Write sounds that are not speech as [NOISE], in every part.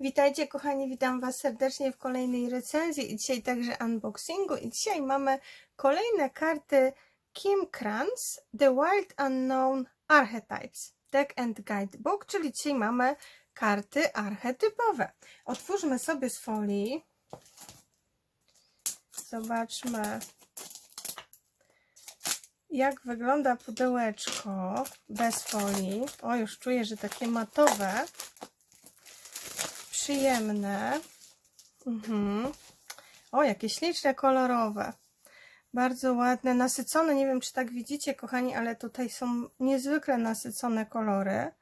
Witajcie kochani, witam Was serdecznie w kolejnej recenzji i dzisiaj także unboxingu i dzisiaj mamy kolejne karty Kim Kranz The Wild Unknown Archetypes Deck and Guidebook, czyli dzisiaj mamy karty archetypowe. Otwórzmy sobie z folii. Zobaczmy jak wygląda pudełeczko bez folii. O, już czuję, że takie matowe przyjemne. Mhm. O, jakie śliczne, kolorowe. Bardzo ładne, nasycone. Nie wiem, czy tak widzicie, kochani, ale tutaj są niezwykle nasycone kolory.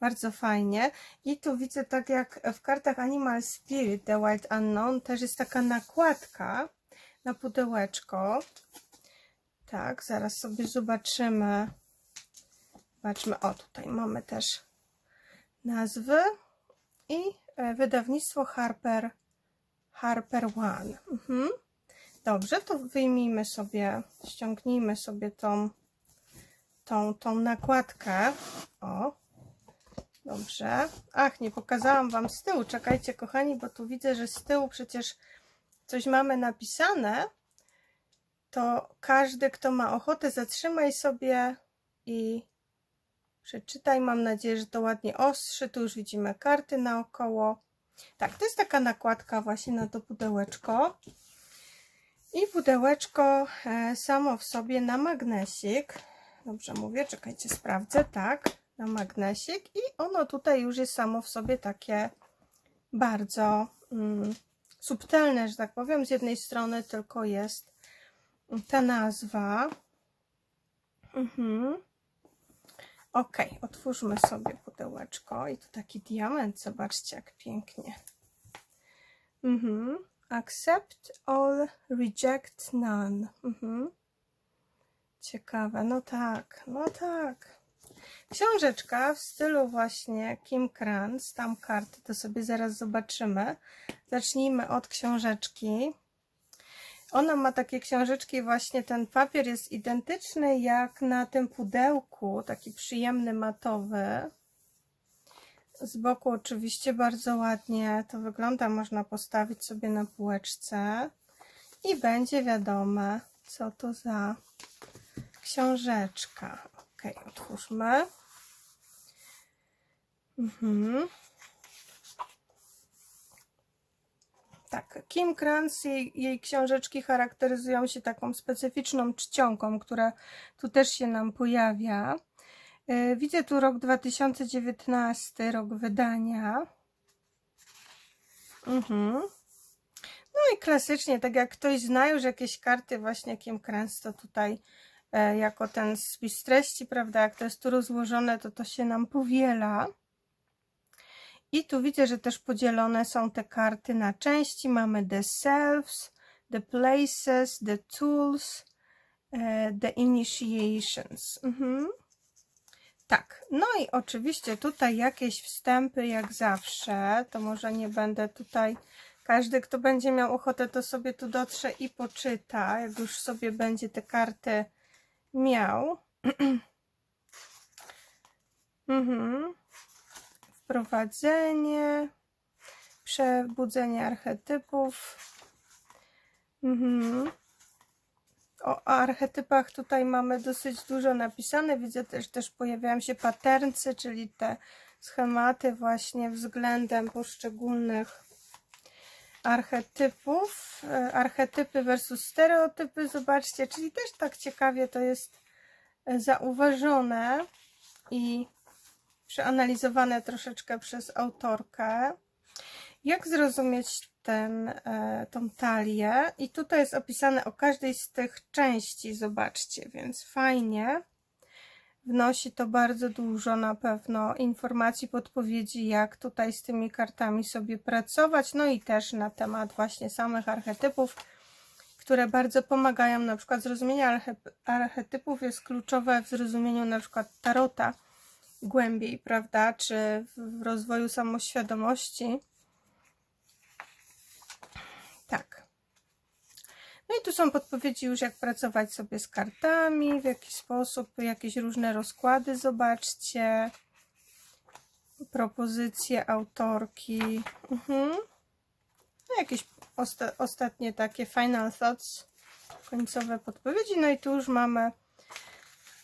Bardzo fajnie. I tu widzę, tak jak w kartach Animal Spirit, The Wild Unknown, też jest taka nakładka na pudełeczko. Tak, zaraz sobie zobaczymy. Zobaczmy, o tutaj mamy też nazwy i wydawnictwo Harper Harper One. Mhm. Dobrze, to wyjmijmy sobie, ściągnijmy sobie tą, tą, tą nakładkę. O, dobrze. Ach, nie pokazałam Wam z tyłu. Czekajcie, kochani, bo tu widzę, że z tyłu przecież coś mamy napisane. To każdy, kto ma ochotę, zatrzymaj sobie i Przeczytaj, mam nadzieję, że to ładnie ostrzy. Tu już widzimy karty naokoło. Tak, to jest taka nakładka właśnie na to pudełeczko. I pudełeczko e, samo w sobie na magnesik. Dobrze mówię, czekajcie, sprawdzę. Tak, na magnesik. I ono tutaj już jest samo w sobie takie bardzo mm, subtelne, że tak powiem. Z jednej strony tylko jest ta nazwa. Mhm. Ok, otwórzmy sobie pudełeczko i tu taki diament, zobaczcie jak pięknie. Mhm. Accept all, reject none. Mhm. Ciekawe, no tak, no tak. Książeczka w stylu właśnie Kim Kranz, tam karty, to sobie zaraz zobaczymy. Zacznijmy od książeczki. Ona ma takie książeczki, właśnie ten papier jest identyczny jak na tym pudełku, taki przyjemny, matowy. Z boku oczywiście bardzo ładnie to wygląda, można postawić sobie na półeczce i będzie wiadome, co to za książeczka. Ok, otwórzmy. Mhm. Tak, Kim Kranz, jej, jej książeczki charakteryzują się taką specyficzną czcionką, która tu też się nam pojawia. E, widzę tu rok 2019, rok wydania. Mhm. No i klasycznie, tak jak ktoś zna już jakieś karty właśnie Kim Kranz, to tutaj e, jako ten spis treści, prawda, jak to jest tu rozłożone, to to się nam powiela. I tu widzę, że też podzielone są te karty na części. Mamy the selves, the places, the tools, e, the initiations. Mhm. Tak, no i oczywiście tutaj jakieś wstępy jak zawsze, to może nie będę tutaj, każdy kto będzie miał ochotę to sobie tu dotrze i poczyta, jak już sobie będzie te karty miał. [CLEARS THROAT] mhm wprowadzenie, przebudzenie archetypów. Mhm. O archetypach tutaj mamy dosyć dużo napisane. Widzę też, też pojawiają się paterncy, czyli te schematy właśnie względem poszczególnych archetypów. E, archetypy versus stereotypy, zobaczcie, czyli też tak ciekawie to jest e, zauważone i przeanalizowane troszeczkę przez autorkę. Jak zrozumieć ten, e, tą talię? I tutaj jest opisane o każdej z tych części, zobaczcie, więc fajnie. Wnosi to bardzo dużo na pewno informacji, podpowiedzi, jak tutaj z tymi kartami sobie pracować, no i też na temat właśnie samych archetypów, które bardzo pomagają, na przykład zrozumienie archetypów jest kluczowe w zrozumieniu na przykład tarota, głębiej, prawda? Czy w rozwoju samoświadomości. Tak. No i tu są podpowiedzi już, jak pracować sobie z kartami, w jaki sposób, jakieś różne rozkłady, zobaczcie. propozycje autorki. Mhm. No, jakieś osta ostatnie takie final thoughts, końcowe podpowiedzi. No i tu już mamy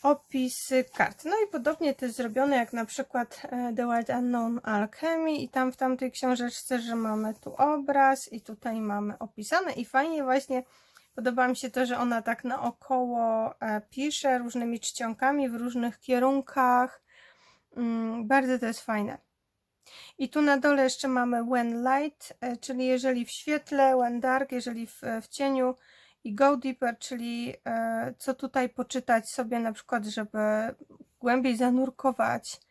opisy kart. No i podobnie jest zrobione jak na przykład e, The Wild Unknown Alchemy i tam w tamtej książeczce, że mamy tu obraz i tutaj mamy opisane i fajnie właśnie podoba mi się to, że ona tak naokoło e, pisze różnymi czcionkami w różnych kierunkach. Mm, Bardzo to jest fajne. I tu na dole jeszcze mamy when light, e, czyli jeżeli w świetle, when dark, jeżeli w, w cieniu i go deeper, czyli e, co tutaj poczytać sobie na przykład, żeby głębiej zanurkować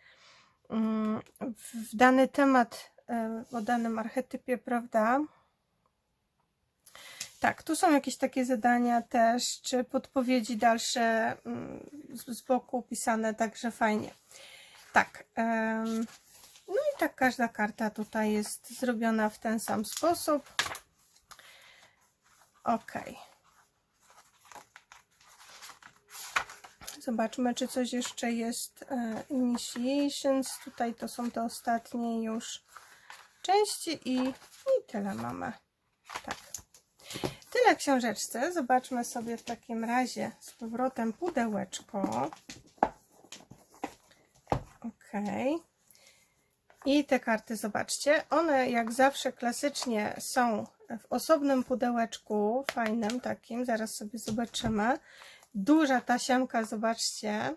mm, w, dany temat e, o danym archetypie, prawda? Tak, tu są jakieś takie zadania też, czy podpowiedzi dalsze mm, z, boku pisane, także fajnie. Tak. no i tak każda karta tutaj jest zrobiona w ten sam sposób. Ok. Zobaczmy, czy coś jeszcze jest. E, Initiations. Tutaj to są te ostatnie już części i, i tyle mamy. Tak. Tyle książeczce. Zobaczmy sobie w takim razie z powrotem pudełeczko. Ok. I te karty, zobaczcie, one jak zawsze klasycznie są w osobnym pudełeczku, fajnym takim, zaraz sobie zobaczymy. Duża tasiemka, zobaczcie.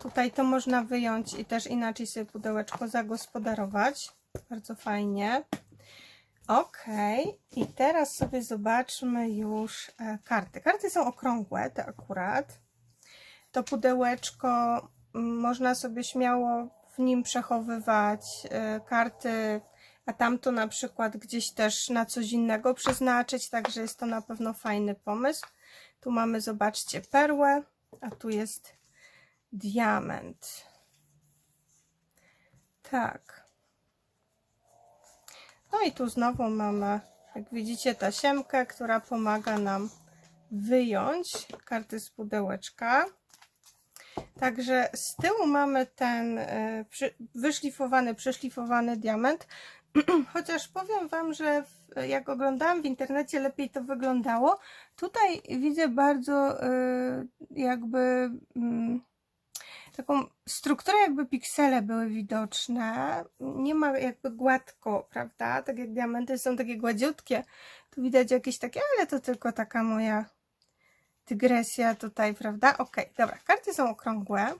Tutaj to można wyjąć i też inaczej sobie pudełeczko zagospodarować. Bardzo fajnie. Ok, i teraz sobie zobaczmy już e, karty. Karty są okrągłe, te akurat. To pudełeczko mm, można sobie śmiało w nim przechowywać e, karty, a tamto na przykład gdzieś też na coś innego przeznaczyć, także jest to na pewno fajny pomysł. Tu mamy, zobaczcie, perłę, a tu jest diament. Tak. No i tu znowu mamy, jak widzicie, tasiemkę, która pomaga nam wyjąć karty z pudełeczka. Także z tyłu mamy ten e, wyszlifowany, przeszlifowany diament. [CLEARS THROAT] Chociaż powiem Wam, że jak oglądałam w internecie, lepiej to wyglądało. Tutaj widzę bardzo e, jakby mm, taką strukturę, jakby piksele były widoczne. Nie ma jakby gładko, prawda? Tak jak diamenty są takie gładziutkie. Tu widać jakieś takie, ale to tylko taka moja dygresja tutaj, prawda? Ok, dobra, karty są okrągłe.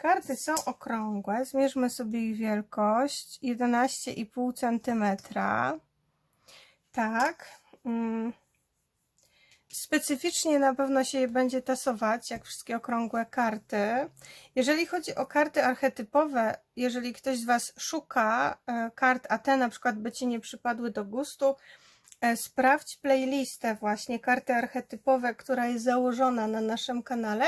Karty są okrągłe. Zmierzmy sobie ich wielkość. 11,5 cm. Tak. Mm. Specyficznie na pewno się je będzie tasować, jak wszystkie okrągłe karty. Jeżeli chodzi o karty archetypowe, jeżeli ktoś z Was szuka e, kart, a te na przykład by Ci nie przypadły do gustu, E, Sprawdź playlistę właśnie karty archetypowe, która jest założona na naszym kanale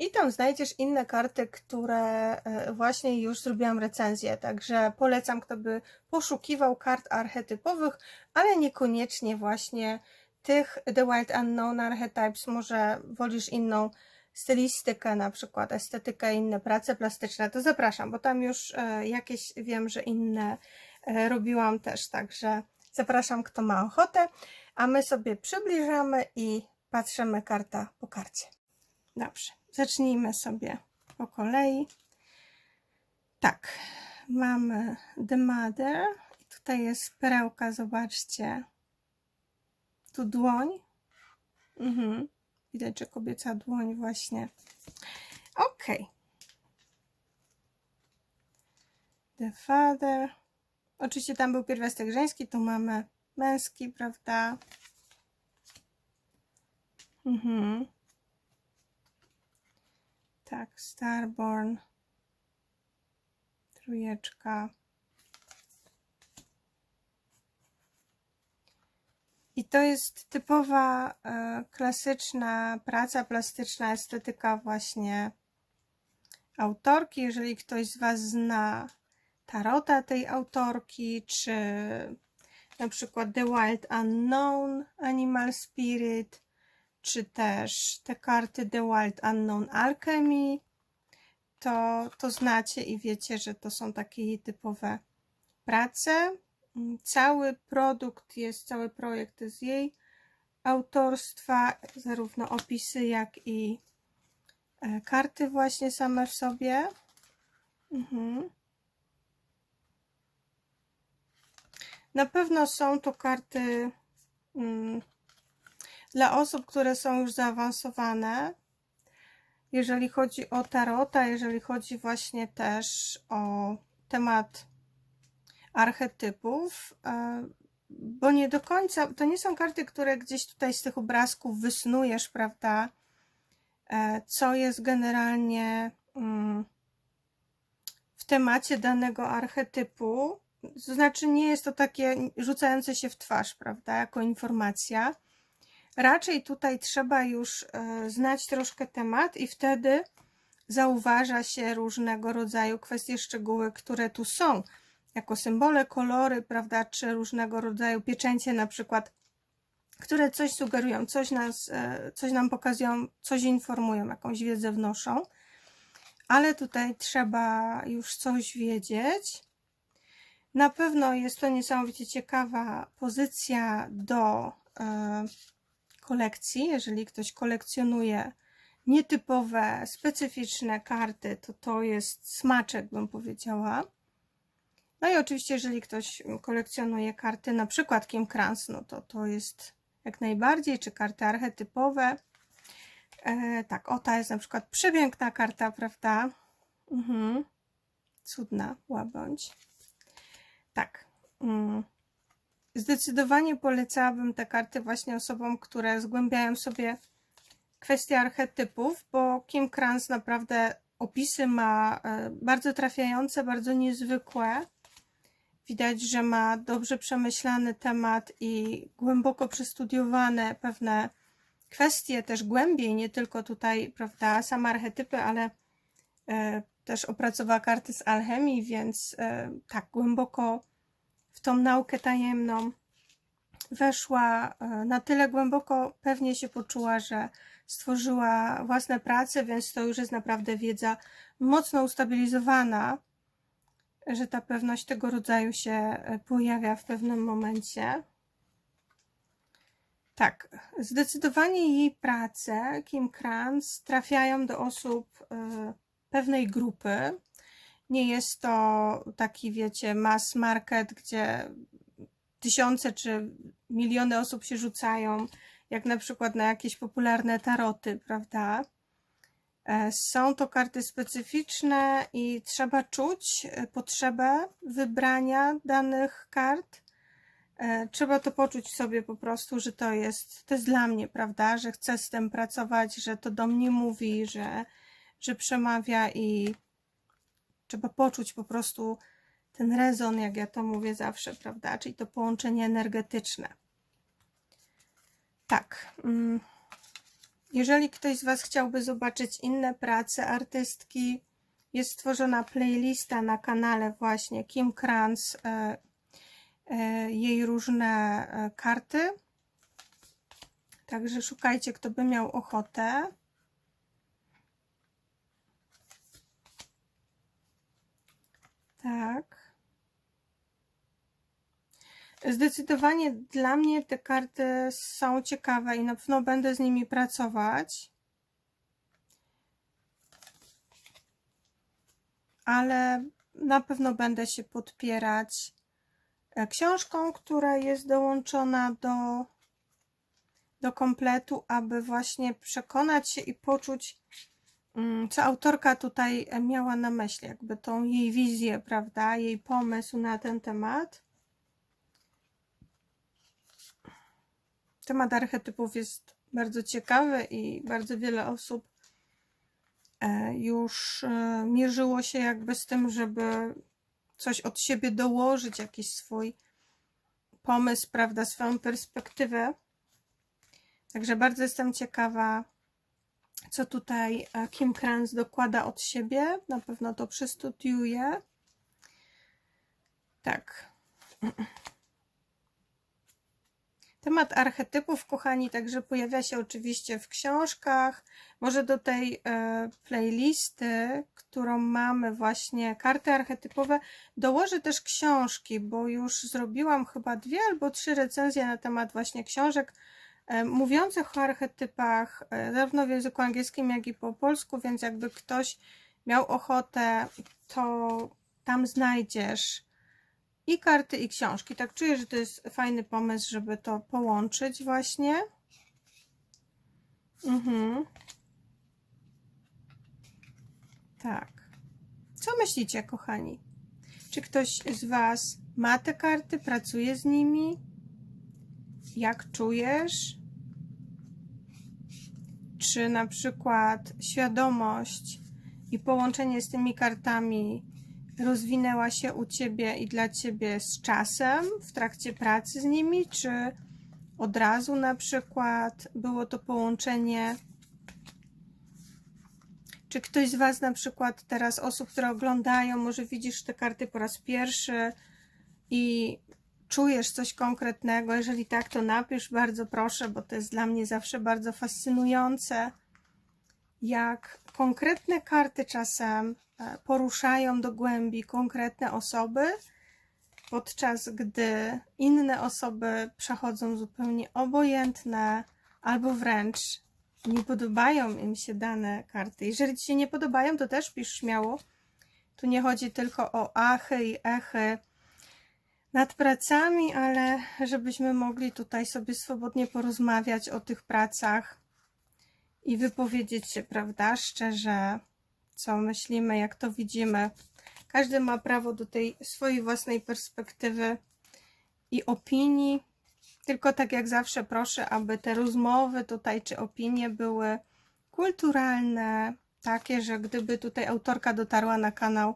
i tam znajdziesz inne karty, które e, właśnie już zrobiłam recenzję, także polecam, kto by poszukiwał kart archetypowych, ale niekoniecznie właśnie tych The Wild Unknown Archetypes, może wolisz inną stylistykę, na przykład estetykę, inne prace plastyczne, to zapraszam, bo tam już e, jakieś wiem, że inne robiłam też, także Zapraszam, kto ma ochotę, a my sobie przybliżamy i patrzymy karta po karcie. Dobrze, zacznijmy sobie po kolei. Tak, mamy The Mother. Tutaj jest perełka, zobaczcie. Tu dłoń. Mhm. Widać, że kobieca dłoń właśnie. Ok. The Father. Oczywiście tam był pierwiastek żeński, tu mamy męski, prawda? Mhm. Tak, Starborn. Trójeczka. I to jest typowa e, klasyczna praca plastyczna, estetyka właśnie autorki. Jeżeli ktoś z Was zna tarota tej autorki, czy na przykład The Wild Unknown Animal Spirit, czy też te karty The Wild Unknown Alchemy, to, to znacie i wiecie, że to są takie typowe prace. Cały produkt jest, cały projekt jest jej autorstwa, zarówno opisy, jak i e, karty właśnie same w sobie. Mhm. Na pewno są to karty mm, dla osób, które są już zaawansowane. Jeżeli chodzi o tarota, jeżeli chodzi właśnie też o temat archetypów, e, bo nie do końca, to nie są karty, które gdzieś tutaj z tych obrazków wysnujesz, prawda? E, Co jest generalnie mm, w temacie danego archetypu. To znaczy, nie jest to takie rzucające się w twarz, prawda, jako informacja. Raczej tutaj trzeba już e, znać troszkę temat i wtedy zauważa się różnego rodzaju kwestie, szczegóły, które tu są, jako symbole, kolory, prawda, czy różnego rodzaju pieczęcie na przykład, które coś sugerują, coś, nas, e, coś nam pokazują, coś informują, jakąś wiedzę wnoszą, ale tutaj trzeba już coś wiedzieć. Na pewno jest to niesamowicie ciekawa pozycja do e, kolekcji. Jeżeli ktoś kolekcjonuje nietypowe, specyficzne karty, to to jest smaczek, bym powiedziała. No i oczywiście, jeżeli ktoś kolekcjonuje karty, na przykład Kim Krans, no to to jest jak najbardziej, czy karty archetypowe. E, tak, o ta jest na przykład przepiękna karta, prawda? Mhm. Cudna łabędź. Tak. Mm. Zdecydowanie polecałabym te karty właśnie osobom, które zgłębiają sobie kwestie archetypów, bo Kim Krans naprawdę opisy ma e, bardzo trafiające, bardzo niezwykłe. Widać, że ma dobrze przemyślany temat i głęboko przestudiowane pewne kwestie, też głębiej, nie tylko tutaj, prawda, same archetypy, ale e, też opracowała karty z alchemii, więc e, tak głęboko w tą naukę tajemną weszła e, na tyle głęboko, pewnie się poczuła, że stworzyła własne prace, więc to już jest naprawdę wiedza mocno ustabilizowana, że ta pewność tego rodzaju się e, pojawia w pewnym momencie. Tak, zdecydowanie jej prace, Kim Kranz, trafiają do osób e, pewnej grupy, nie jest to taki, wiecie, mass market, gdzie tysiące czy miliony osób się rzucają, jak na przykład na jakieś popularne taroty, prawda? E, są to karty specyficzne i trzeba czuć e, potrzebę wybrania danych kart. E, trzeba to poczuć sobie po prostu, że to jest, to jest dla mnie, prawda? Że chcę z tym pracować, że to do mnie mówi, że, że przemawia i Trzeba poczuć po prostu ten rezon, jak ja to mówię zawsze, prawda? Czyli to połączenie energetyczne. Tak. Mm. Jeżeli ktoś z Was chciałby zobaczyć inne prace artystki, jest stworzona playlista na kanale właśnie Kim Kranz, e, e, jej różne e, karty. Także szukajcie, kto by miał ochotę. Tak. Zdecydowanie dla mnie te karty są ciekawe i na pewno będę z nimi pracować. Ale na pewno będę się podpierać e, książką, która jest dołączona do, do kompletu, aby właśnie przekonać się i poczuć Mm, co autorka tutaj miała na myśli, jakby tą jej wizję, prawda, jej pomysł na ten temat. Temat archetypów jest bardzo ciekawy i bardzo wiele osób e, już e, mierzyło się jakby z tym, żeby coś od siebie dołożyć, jakiś swój pomysł, prawda, swoją perspektywę. Także bardzo jestem ciekawa, co tutaj e, Kim Kranz dokłada od siebie. Na pewno to przestudiuję. Tak. [CLEARS THROAT] Temat archetypów, kochani, także pojawia się oczywiście w książkach. Może do tej e, playlisty, którą mamy właśnie karty archetypowe, dołożę też książki, bo już zrobiłam chyba dwie albo trzy recenzje na temat właśnie książek e, mówiących o archetypach, e, zarówno w języku angielskim, jak i po polsku, więc jakby ktoś miał ochotę, to tam znajdziesz i karty, i książki. Tak czuję, że to jest fajny pomysł, żeby to połączyć właśnie. Mhm. Tak. Co myślicie, kochani? Czy ktoś z Was ma te karty, pracuje z nimi? Jak czujesz? Czy na przykład świadomość i połączenie z tymi kartami rozwinęła się u Ciebie i dla Ciebie z czasem, w trakcie pracy z nimi, czy od razu na przykład było to połączenie? Czy ktoś z Was na przykład teraz, osób, które oglądają, może widzisz te karty po raz pierwszy i czujesz coś konkretnego? Jeżeli tak, to napisz bardzo proszę, bo to jest dla mnie zawsze bardzo fascynujące, jak konkretne karty czasem e, poruszają do głębi konkretne osoby, podczas gdy inne osoby przechodzą zupełnie obojętne albo wręcz nie podobają im się dane karty. Jeżeli Ci się nie podobają, to też pisz śmiało. Tu nie chodzi tylko o achy i echy nad pracami, ale żebyśmy mogli tutaj sobie swobodnie porozmawiać o tych pracach i wypowiedzieć się, prawda, szczerze, co myślimy, jak to widzimy. Każdy ma prawo do tej swojej własnej perspektywy i opinii. Tylko tak jak zawsze proszę, aby te rozmowy tutaj czy opinie były kulturalne, takie, że gdyby tutaj autorka dotarła na kanał,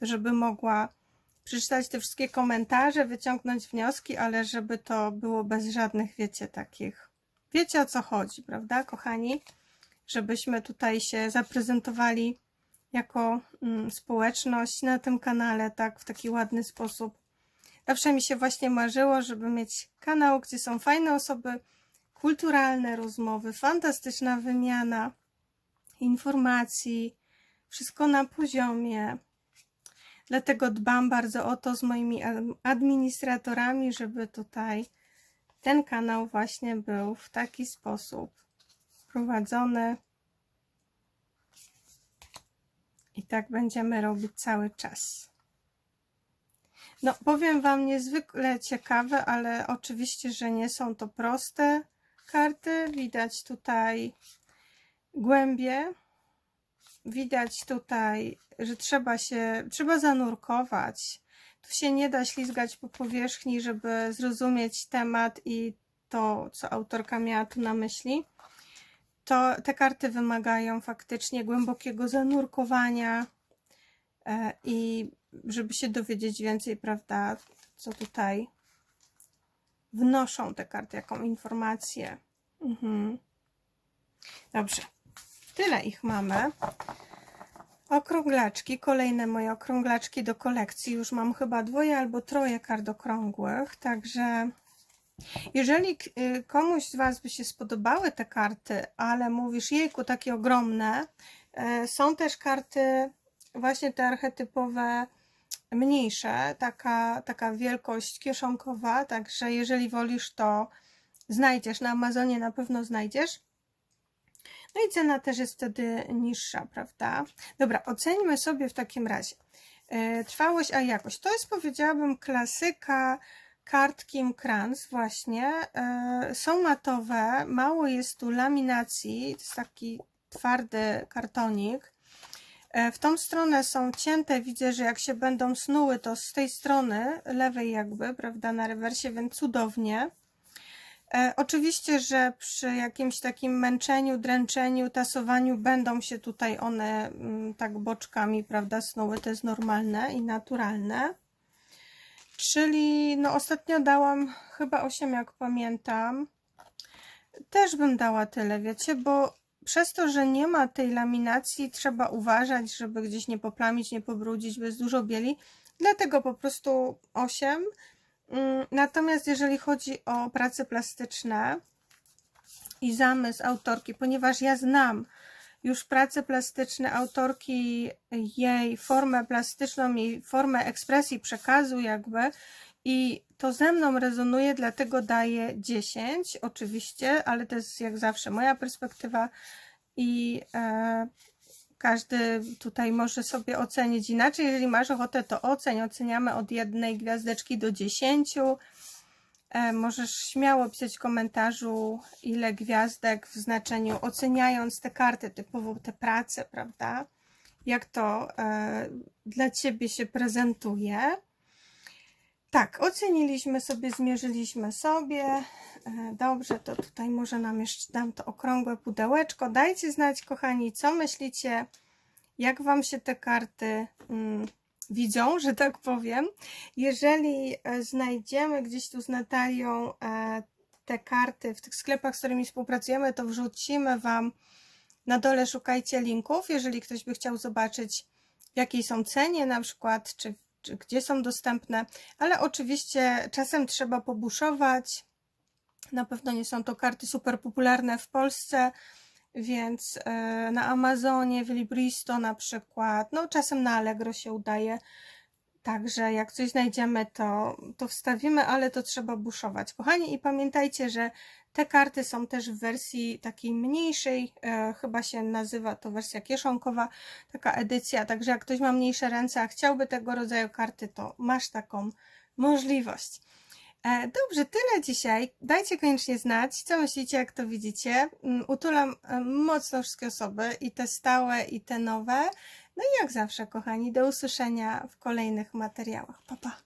to żeby mogła przeczytać te wszystkie komentarze, wyciągnąć wnioski, ale żeby to było bez żadnych, wiecie, takich. Wiecie o co chodzi, prawda, kochani? Żebyśmy tutaj się zaprezentowali jako mm, społeczność na tym kanale, tak, w taki ładny sposób. Zawsze mi się właśnie marzyło, żeby mieć kanał, gdzie są fajne osoby, kulturalne rozmowy, fantastyczna wymiana informacji, wszystko na poziomie. Dlatego dbam bardzo o to z moimi administratorami, żeby tutaj ten kanał właśnie był w taki sposób prowadzony. I tak będziemy robić cały czas. No, powiem Wam niezwykle ciekawe, ale oczywiście, że nie są to proste karty. Widać tutaj głębie. Widać tutaj, że trzeba się, trzeba zanurkować. Tu się nie da ślizgać po powierzchni, żeby zrozumieć temat i to, co autorka miała tu na myśli. To te karty wymagają faktycznie głębokiego zanurkowania e, i żeby się dowiedzieć więcej, prawda, co tutaj wnoszą te karty, jaką informację. Mhm. Dobrze, tyle ich mamy. Okrąglaczki, kolejne moje okrąglaczki do kolekcji. Już mam chyba dwoje albo troje kart okrągłych, także jeżeli y, komuś z Was by się spodobały te karty, ale mówisz, jejku, takie ogromne, y, są też karty właśnie te archetypowe mniejsze, taka, taka wielkość kieszonkowa, także jeżeli wolisz, to znajdziesz, na Amazonie na pewno znajdziesz. No i cena też jest wtedy niższa, prawda? Dobra, oceńmy sobie w takim razie. E, trwałość, a jakość. To jest, powiedziałabym, klasyka kart Kim Kranz właśnie. E, są matowe, mało jest tu laminacji, to jest taki twardy kartonik. E, w tą stronę są cięte, widzę, że jak się będą snuły, to z tej strony, lewej jakby, prawda, na rewersie, więc cudownie. E, oczywiście, że przy jakimś takim męczeniu, dręczeniu, tasowaniu będą się tutaj one mm, tak boczkami, prawda, snuły, to jest normalne i naturalne. Czyli no ostatnio dałam chyba 8, jak pamiętam. Też bym dała tyle, wiecie, bo przez to, że nie ma tej laminacji, trzeba uważać, żeby gdzieś nie poplamić, nie pobrudzić, bez dużo bieli. Dlatego po prostu 8. Mm, Natomiast jeżeli chodzi o prace plastyczne i zamysł autorki, ponieważ ja znam już prace plastyczne autorki, jej formę plastyczną, jej formę ekspresji przekazu jakby i to ze mną rezonuje, dlatego daję 10 oczywiście, ale to jest jak zawsze moja perspektywa i e, każdy tutaj może sobie ocenić inaczej. Jeżeli masz ochotę, to oceń. Oceniamy od jednej gwiazdeczki do 10. E, możesz śmiało pisać w komentarzu, ile gwiazdek w znaczeniu, oceniając te karty, typowo te prace, prawda? Jak to e, dla Ciebie się prezentuje. Tak, oceniliśmy sobie, zmierzyliśmy sobie. E, Dobrze, to tutaj może nam jeszcze dam to okrągłe pudełeczko. Dajcie znać, kochani, co myślicie, jak Wam się te karty mm, widzą, że tak powiem. Jeżeli e, znajdziemy gdzieś tu z Natalią e, te karty w tych sklepach, z którymi współpracujemy, to wrzucimy Wam na dole, szukajcie linków, jeżeli ktoś by chciał zobaczyć, w jakiej są cenie na przykład, czy, czy gdzie są dostępne, ale oczywiście czasem trzeba pobuszować. Na pewno nie są to karty super popularne w Polsce, więc e, na Amazonie, w Libristo na przykład, no czasem na Allegro się udaje. Także jak coś znajdziemy, to, to wstawimy, ale to trzeba buszować. Kochani, i pamiętajcie, że te karty są też w wersji takiej mniejszej, e, chyba się nazywa to wersja kieszonkowa, taka edycja. Także jak ktoś ma mniejsze ręce, a chciałby tego rodzaju karty, to masz taką możliwość. E, Dobrze, tyle dzisiaj. Dajcie koniecznie znać, co myślicie, jak to widzicie. Mm, Utulam e, mocno wszystkie osoby, i te stałe, i te nowe. No i jak zawsze, kochani, do usłyszenia w kolejnych materiałach. Pa, pa.